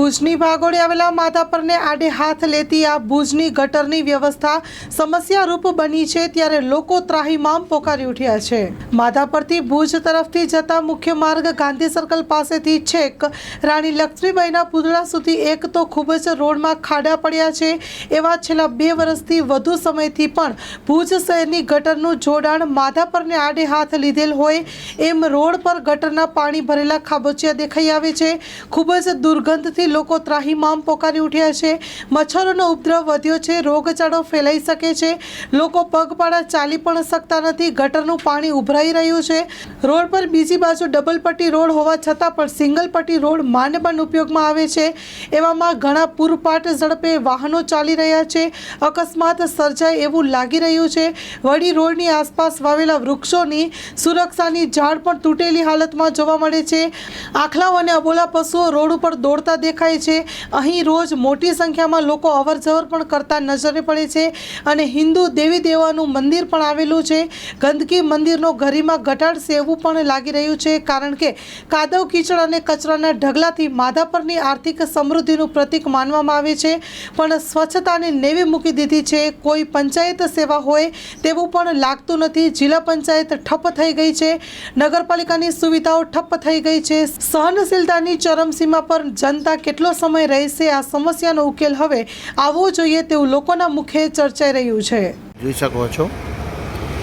ભુજની ભાગોળે આવેલા માધાપરને આડે હાથ લેતી આ ભુજની ગટરની વ્યવસ્થા સમસ્યારૂપ બની છે ત્યારે લોકો ત્રાહિમામ પોકારી ઉઠ્યા છે. માધાપરથી ભુજ તરફથી જતા મુખ્ય માર્ગ ગાંધી સર્કલ પાસેથી છેક. રાણી લક્ષ્મીબાઈના પુતળા સુધી એક તો ખૂબ જ રોડમાં ખાડા પડ્યા છે. એવા છેલ્લા બે વર્ષથી વધુ સમયથી પણ ભુજ શહેરની ગટરનું જોડાણ માધાપરને આડે હાથ લીધેલ હોય એમ રોડ પર ગટરના પાણી ભરેલા ખાબોચિયા દેખાઈ આવે છે. ખૂબ જ દુર્ગંધથી લોકો ત્રાહીમામ પોકારી ઉઠ્યા છે. મચ્છરોનો ઉપદ્રવ વધ્યો છે, રોગચાળો ફેલાઈ શકે છે. લોકો પગપાળા ચાલી પણ શકતા નથી, ગટરનું પાણી ઉભરાઈ રહ્યું છે. રોડ પર બીજી બાજુ ડબલ પટ્ટી રોડ હોવા છતાં પણ સિંગલ પટ્ટી રોડ માંડબાન ઉપયોગમાં આવે છે. એવામાં ઘણા પૂરપાટ ઝડપે વાહનો ચાલી રહ્યા છે. અકસ્માત સર્જાય એવું લાગી રહ્યું છે. વળી રોડની આસપાસ વાવેલા વૃક્ષોની સુરક્ષાની ઝાડ પણ તૂટેલી હાલતમાં જોવા મળે છે. આખલાઓ અને અબોલા પશુઓ રોડ ઉપર દોડતા દેખાય છે. અહીં રોજ મોટી સંખ્યામાં લોકો અવરજવર પણ કરતા નજરે પડે છે અને હિન્દુ દેવી દેવાનું મંદિર પણ આવેલું છે. ગંદકી મંદિરનો ગરીમાં ઘટાડ સેવું પણ લાગી રહ્યું છે કારણ કે કાદવ કીચડ અને કચરાના ઢગલાથી માધાપરની આર્થિક સમૃદ્ધિનું પ્રતીક માનવામાં આવે છે. પણ સ્વચ્છતાને નેવી મૂકી દીધી છે. કોઈ પંચાયત સેવા હોય તેવું પણ લાગતું નથી. જિલ્લા પંચાયત ઠપ્પ થઈ ગઈ છે. નગરપાલિકાની સુવિધાઓ ઠપ્પ થઈ ગઈ છે. સહનશીલતાની ચરમસીમા પર જનતા કેટલો સમય રહેશે આ સમસ્યાનો ઉકેલ હવે આવવો જોઈએ તેવું લોકોના મુખે ચર્ચાઈ રહ્યું છે. જોઈ શકો છો.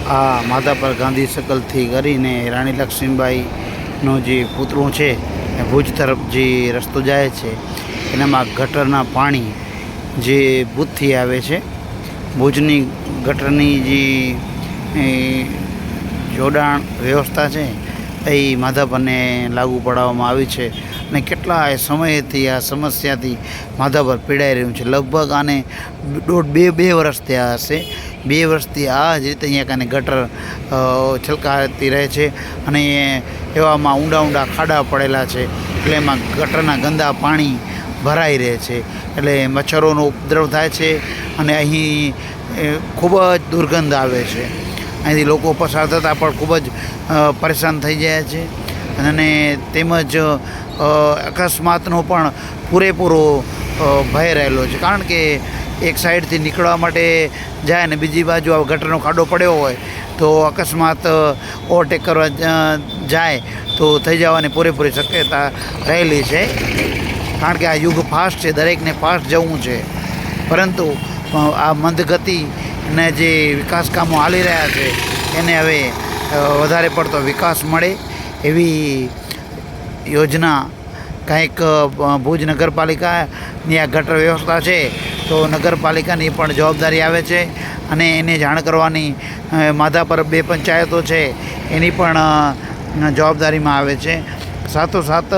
આ માધાપર ગાંધી સકલથી કરીને રાણી લક્ષ્મીબાઈનો જે પુતળું છે ભુજ તરફ જે રસ્તો જાય છે, એનામાં ગટરના પાણી જે ભૂતથી આવે છે. ભુજની ગટરની જે જોડાણ વ્યવસ્થા છે એ માધાપરને લાગુ પાડવામાં આવી છે અને કેટલાય સમયથી આ સમસ્યાથી માધાપર પીડાઈ રહ્યું છે. લગભગ આને દોઢ બે બે વર્ષ થયા હશે. બે વર્ષથી આ જ રીતે અહીંયા કાને ગટર છલકાતી રહે છે અને એવામાં ઊંડા ઊંડા ખાડા પડેલા છે. એટલે એમાં ગટરના ગંદા પાણી ભરાઈ રહે છે. એટલે મચ્છરોનો ઉપદ્રવ થાય છે અને અહીં ખૂબ જ દુર્ગંધ આવે છે. અહીંથી લોકો પસાર થતાં પણ ખૂબ જ પરેશાન થઈ જાય છે. અને તેમજ અકસ્માતનો પણ પૂરેપૂરો ભય રહેલો છે. કારણ કે એક સાઈડથી નીકળવા માટે જાય ને બીજી બાજુ આ ગટરનો ખાડો પડ્યો હોય, તો અકસ્માત ઓવરટેક કરવા જાય, તો થઈ જવાની પૂરેપૂરી શક્યતા રહેલી છે. કારણ કે આ યુગ ફાસ્ટ છે, દરેકને ફાસ્ટ જવું છે. પરંતુ આ મંદગતિ ને જે વિકાસ કામો હાલી રહ્યા છે, એને હવે વધારે પડતો વિકાસ મળે એવી યોજના કંઈક ભુજ નગરપાલિકાની આ ગટર વ્યવસ્થા છે, તો નગરપાલિકાની પણ જવાબદારી આવે છે અને એને જાણ કરવાની માધા માધાપર બે પંચાયતો છે, એની પણ જવાબદારીમાં આવે છે. સાથોસાથ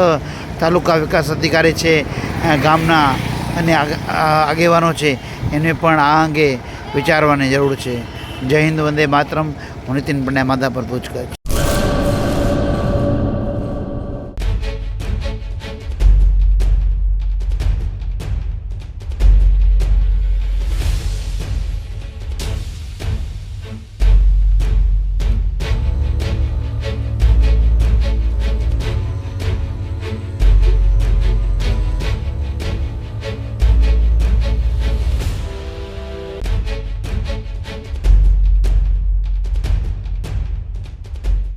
તાલુકા વિકાસ અધિકારી છે ગામના અને આગેવાનો છે, એને પણ આ અંગે વિચારવાની જરૂર છે. જય હિન્દ, વંદે માતરમ. હું નીતિન પંડ્યા માધાપર પૂછ કચ્છ.